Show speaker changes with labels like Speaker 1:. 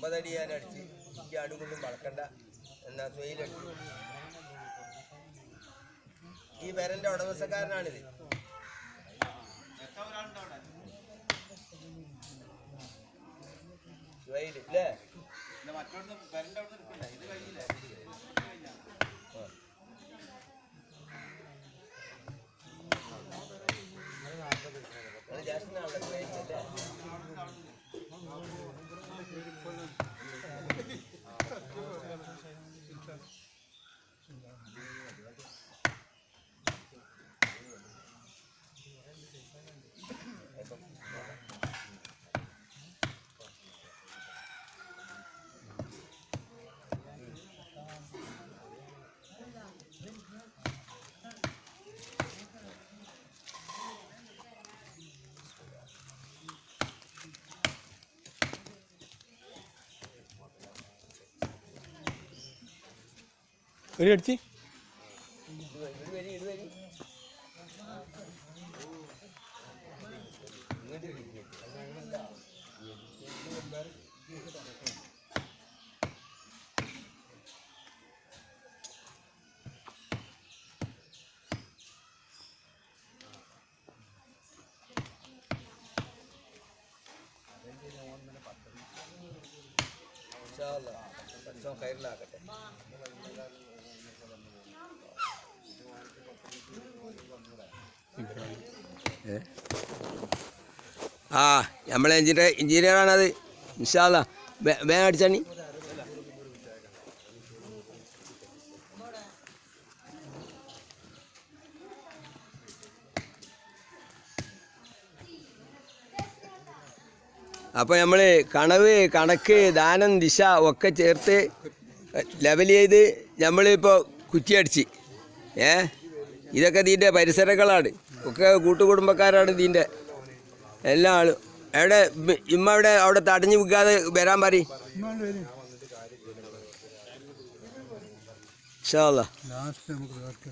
Speaker 1: അമ്പതടി ഞാൻ അടിച്ച് ഈ ആടുകൊണ്ടും വളക്കണ്ട. എന്നാ തൊയിലടിച്ചു ഈ വരന്റെ ഉടമസ്ഥക്കാരനാണിത്. തൊയിൽ അല്ലേ? ജ്യേഷ്ഠനാണല്ലോ
Speaker 2: ഒരു അടിച്ച്
Speaker 1: ഇത് വരി ഇത് വരി ഇങ്ങോട്ട് ഇരിക്ക്. ഇൻഷാ അല്ലാ. പഠിച്ചോൻ ആ നമ്മളെ എഞ്ചിനീയർ എഞ്ചിനീയറാണത്. നിശാല വേഗം അടിച്ചാണി അപ്പോൾ നമ്മൾ കണവ് കണക്ക് ദാനം ദിശ ഒക്കെ ചേർത്ത് ലെവൽ ചെയ്ത് നമ്മളിപ്പോൾ കുറ്റിയടിച്ച്. ഏ? ഇതൊക്കെ ഇതിന്റെ പരിസരങ്ങളാണ്. ഒക്കെ കൂട്ടുകുടുംബക്കാരാണ് ഇതിന്റെ എല്ലാ ആളും. എവിടെ ഇമ്മ- അവിടെ അവിടെ തടഞ്ഞു വിൽക്കാതെ വരാൻ പറയും.
Speaker 2: നമുക്ക്